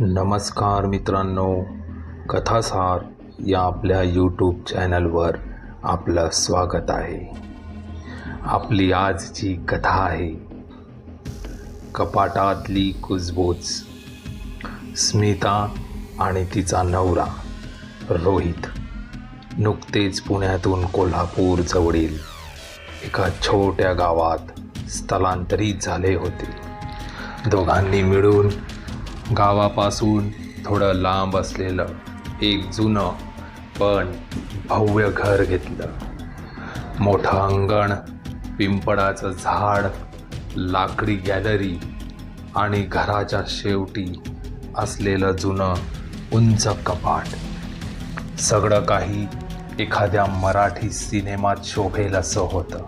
नमस्कार मित्रांनो कथासार या आपल्या यूट्यूब चॅनलवर आपलं स्वागत आहे. आपली आजची कथा आहे कपाटातली कुजबूज स्मिता आणि तिचा नवरा रोहित. नुकतेच पुण्यातून कोल्हापूर जवळील एका छोट्या गावात स्थलांतरित झाले होते. दोघांनी मिळून गावापासून थोडं लांब असलेलं एक जुनं पण भव्य घर घेतलं. मोठं अंगण पिंपळाचं झाड लाकडी गॅलरी आणि घराच्या शेवटी असलेलं जुनं उंच कपाट. सगळं काही एखाद्या मराठी सिनेमात शोभेल असं होतं.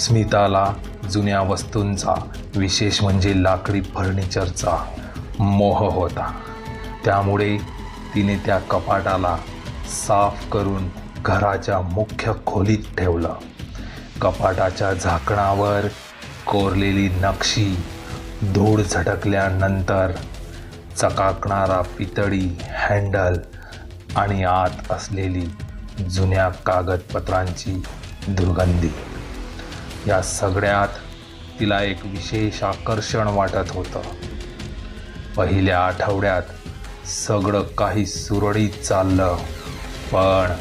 स्मिताला जुन्या वस्तूंचा विशेष म्हणजे लाकडी फर्निचरचा मोह होता. त्यामुळे तिने त्या कपाटाला साफ करून घराच्या मुख्य खोलीत ठेवलं. कपाटाच्या झाकणावर कोरलेली नक्षी धूळ झटकल्यानंतर चकाकणारा पितळी हँडल आणि आत असलेली जुन्या कागदपत्रांची दुर्गंधी. या सगळ्यात तिला एक विशेष आकर्षण वाटत होतं. पहिल्या आठवड्यात सगळं काही सुरळीत चाललं पण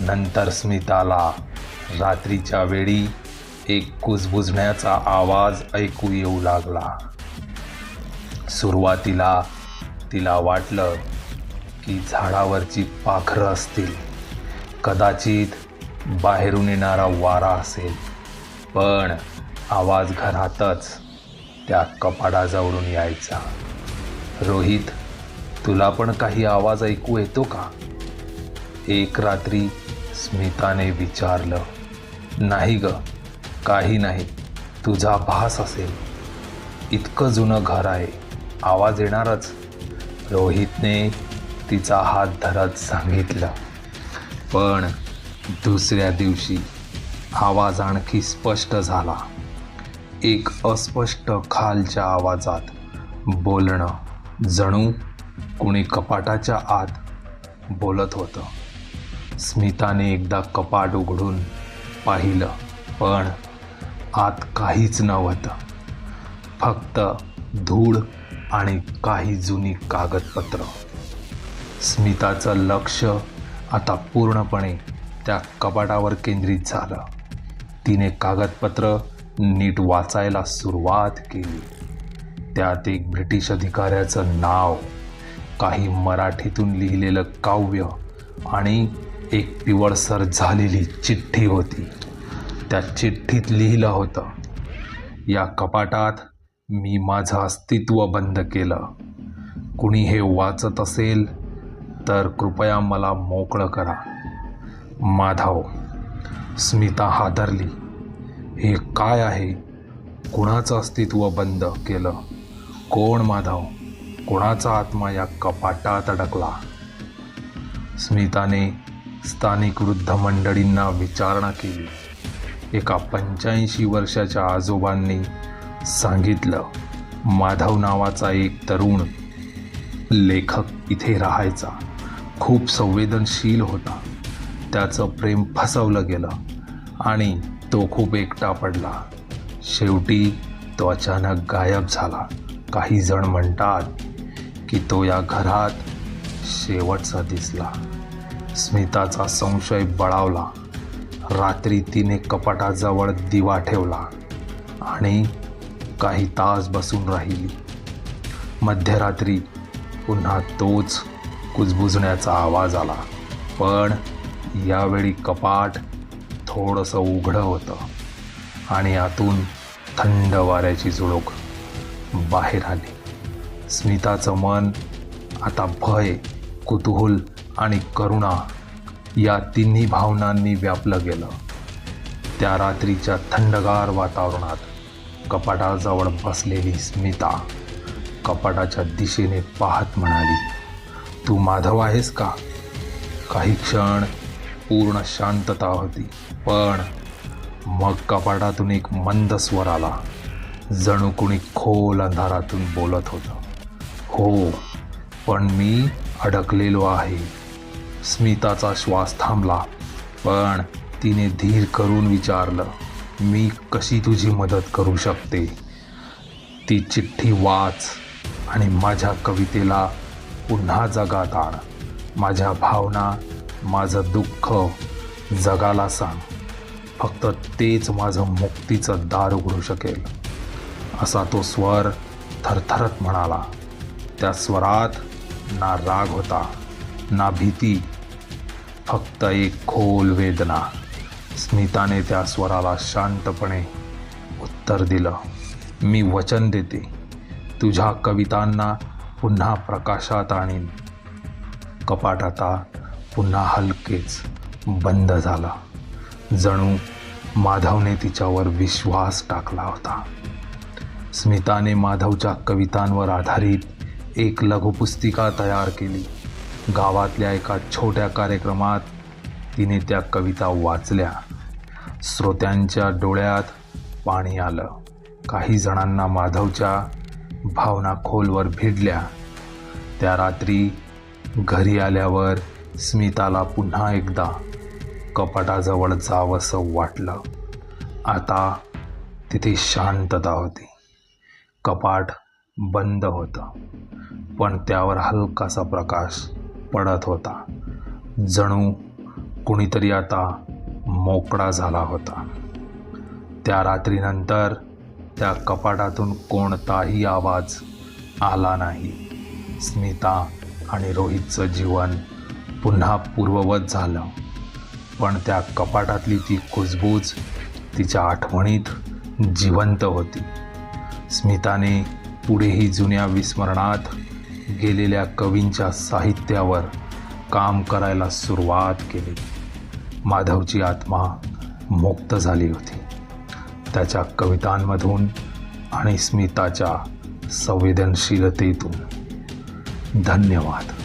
नंतर स्मिताला रात्रीच्या वेळी एक कुजबुजण्याचा आवाज ऐकू येऊ लागला. सुरुवातीला तिला वाटलं की झाडावरची पाखरं असतील. कदाचित बाहेरून येणारा वारा असेल. पण आवाज घरातच त्या कपाडाजवळून यायचा. रोहित तुला पण काही आवाज ऐकू येतो का? एक रात्री स्मिताने विचारलं नाही ग काही नाही तुझा भास असेल. इतकं जुनं घर आहे आवाज येणारच. रोहितने तिचा हात धरत सांगितलं पण दुसऱ्या दिवशी आवाज आणखी स्पष्ट झाला. एक अस्पष्ट खालच्या आवाजात बोलणं जणू कुणी कपाटाच्या आत बोलत होतं. स्मिताने एकदा कपाट उघडून पाहिलं पण आत काहीच नव्हतं. फक्त धूळ आणि काही जुनी कागदपत्र. स्मिताचं लक्ष आता पूर्णपणे त्या कपाटावर केंद्रित झालं. तिने कागदपत्र नीट वाचायला सुरुवात केली. त्यात एक ब्रिटिश अधिकाऱ्याचं नाव काही मराठीतून लिहिलेलं काव्य आणि एक पिवळसर झालेली चिठ्ठी होती. त्या चिठ्ठीत लिहिलं होतं या कपाटात मी माझं अस्तित्व बंद केलं. कुणी हे वाचत असेल तर कृपया मला मोकळं करा. माधव स्मिता हादरली. हे काय आहे? कुणाचं अस्तित्व बंद केलं? कोण माधव? कोणाचा आत्मा या कपाटात अडकला? स्मिताने स्थानिक वृद्ध मंडळींना विचारणा केली. एका पंच्याऐंशी वर्षाच्या आजोबांनी सांगितलं माधव नावाचा एक तरुण लेखक इथे राहायचा. खूप संवेदनशील होता. त्याचं प्रेम फसवलं गेलं आणि तो खूप एकटा पडला. शेवटी तो अचानक गायब झाला. काही जण म्हणतात की तो या घरात शेवटचा दिसला. स्मिताचा संशय बळावला. रात्री तिने कपाटाजवळ दिवा ठेवला आणि काही तास बसून राहिली. मध्यरात्री पुन्हा तोच कुजबुजण्याचा आवाज आला. पण यावेळी कपाट थोडंसं उघडं होतं आणि आतून थंड वाऱ्याची झुळूक बाहेर आली. स्मिताचं मन आता भय कुतूहल आणि करुणा या तिन्ही भावनांनी व्यापलं गेलं. त्या रात्रीच्या थंडगार वातावरणात कपाटाजवळ बसलेली स्मिता कपाटाच्या दिशेने पाहत म्हणाली तू माधव आहेस का? काही क्षण पूर्ण शांतता होती. पण मग कपाटातून एक मंद स्वर आला. जणू कुणी खोल अंधारातून बोलत होतं. हो पण मी अडकलेलो आहे. स्मिताचा श्वास थांबला पण तिने धीर करून विचारलं मी कशी तुझी मदत करू शकते? ती चिठ्ठी वाच आणि माझ्या कवितेला पुन्हा जगात आण. माझ्या भावना माझं दुःख जगाला सांग. फक्त तेच माझं मुक्तीचं दार उघडू शकेल. असा तो स्वर थरथरत म्हणाला. त्या स्वरात ना राग होता ना भीती फक्त एक खोल वेदना. स्मिताने त्या स्वराला शांतपणे उत्तर दिलं. मी वचन देते. तुझ्या कवितांना पुन्हा प्रकाशात आणीन. कपाट आता पुन्हा हलकेच बंद झाला. जणू माधवने तिच्यावर विश्वास टाकला होता. स्मिताने माधवच्या कवितांवर आधारित एक लघुपुस्तिका तयार केली. गावातल्या एका छोट्या कार्यक्रमात तिने त्या कविता वाचल्या. श्रोत्यांच्या डोळ्यात पाणी आलं. काही जणांना माधवच्या भावना खोलवर भिडल्या. त्या रात्री घरी आल्यावर स्मिताला पुन्हा एकदा कपाटाजवळ जावंसं वाटलं. आता तिथे शांतता होती. कपाट बंद होतं. पण त्यावर हलकासा प्रकाश पडत होता. जणू कुणीतरी आता मोकळा झाला होता. त्या रात्रीनंतर त्या कपाटातून कोणताही आवाज आला नाही. स्मिता आणि रोहितचं जीवन पुन्हा पूर्ववत झालं. पण त्या कपाटातली ती कुजबूज तिच्या आठवणीत जिवंत होती. स्मिताने पुढेही जुन्या विस्मरणात गेलेल्या कवींच्या साहित्यावर काम करायला सुरुवात केली. माधवची आत्मा मुक्त झाली होती. त्याच्या कवितांमधून आणि स्मिताच्या संवेदनशीलतेतून. धन्यवाद.